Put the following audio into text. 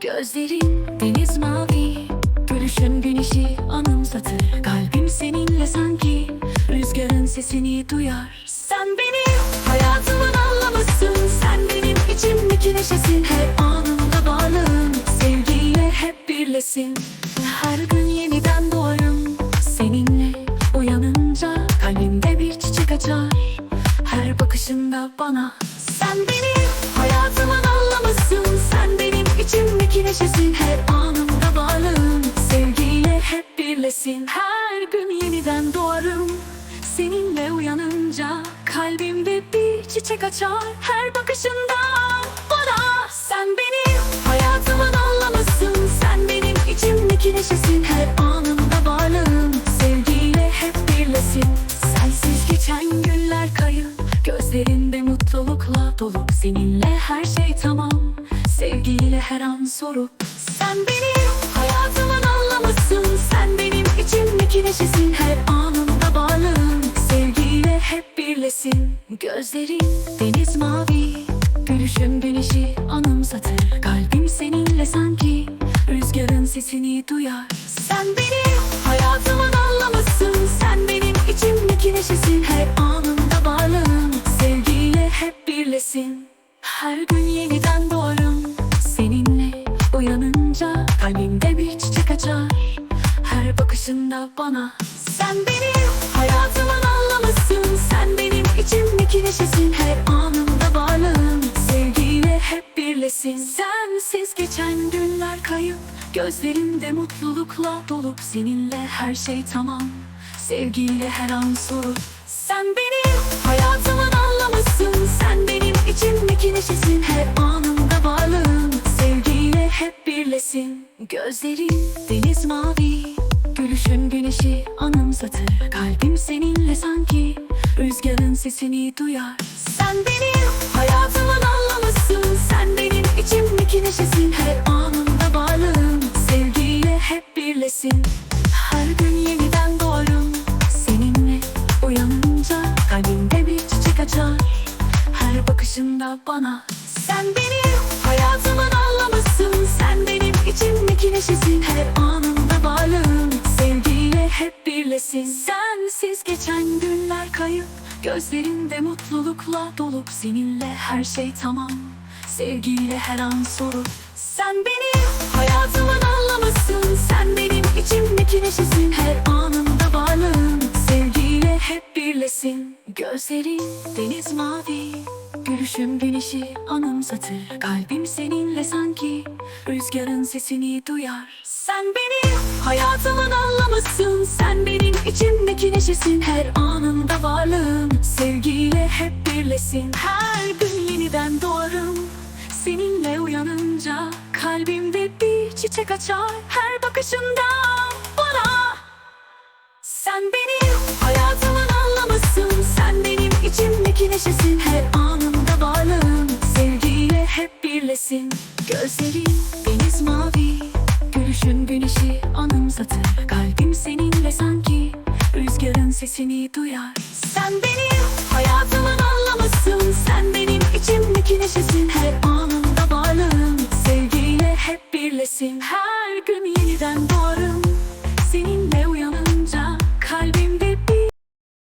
Gözlerin deniz mavi. Gülüşün güneşi anımsatır. Kalbim seninle sanki Rüzgarın sesini duyar. Sen benim hayatımın anlamısın Sen benim içimdeki neşesin. Her anımda varlığın Sevgiyle hep birlesin. Her gün yeniden doğarım Seninle uyanınca. Kalbimde bir çiçek açar Her bakışında bana. Sen benim benim neşesin Her anımda varlığın Sevgiyle hep birlesin Her gün yeniden doğarım. Seninle uyanınca Kalbimde bir çiçek açar. Her bakışında bana Sen benim hayatımın anlamısın Sen benim içimdeki neşesin. Her anımda varlığın Sevgiyle hep birlesin Sensiz geçen günler kayıp. Gözlerinde mutlulukla dolu. Seninle her şey tamam Sevgiyle her an sorup Sen benim hayatımın anlamısın Sen benim içimdeki neşesin. Her anımda varlığın Sevgiyle hep birlesin. Gözlerin deniz mavi Gülüşün güneşi anımsatır. Kalbim seninle sanki Rüzgarın sesini duyar. Sen benim hayatımın anlamısın Sen benim içimdeki neşesin. Her anımda varlığın Sevgiyle hep birlesin. Her gün bana. Sen benim hayatımın anlamısın Sen benim içimdeki neşesin. Her anımda varlığın Sevgiyle hep birlesin. Sensiz geçen günler kayıp. Gözlerinde mutlulukla dolup Seninle her şey tamam. Sevgiyle her an sorup Sen benim hayatımın anlamısın Sen benim içimdeki neşesin. Her anımda varlığın Sevgiyle hep birlesin. Gözlerin deniz mavi Gülüşün güneşi anımsatır. Kalbim seninle sanki Rüzgarın sesini duyar. Sen benim hayatımın anlamısın Sen benim içimdeki neşesin. Her anımda varlığın Sevgiyle hep birlesin. Her gün yeniden doğarım Seninle uyanınca Kalbimde bir çiçek açar. Her bakışında bana. Sen benim hayatımın anlamısın Sen benim içimdeki neşesin günler kayıp Gözlerinde mutlulukla dolup Seninle her şey tamam. Sevgiyle her an sorup Sen benim hayatımın anlamısın Sen benim içimdeki neşesin Her anımda varlığın. Sevgiyle hep birlesin Gözlerin deniz mavi. Gülüşüm güneşi anımsatır Kalbim seninle sanki. Rüzgarın sesini duyar Sen benim hayatımın anlamısın Sen benim içimdeki neşesin. Her anımda varlığın Sevgiyle hep birlesin Her gün yeniden doğarım. Seninle uyanınca Kalbimde bir çiçek açar. Her bakışında bana sen benim hayatımın anlamısın Sen benim içimdeki neşesin. Her anımsatır Kalbim seninle sanki Rüzgarın sesini duyar. Sen benim hayatımın anlamısın Sen benim içimdeki neşesin. Her anımda varlığın Sevgiyle hep birlesin Her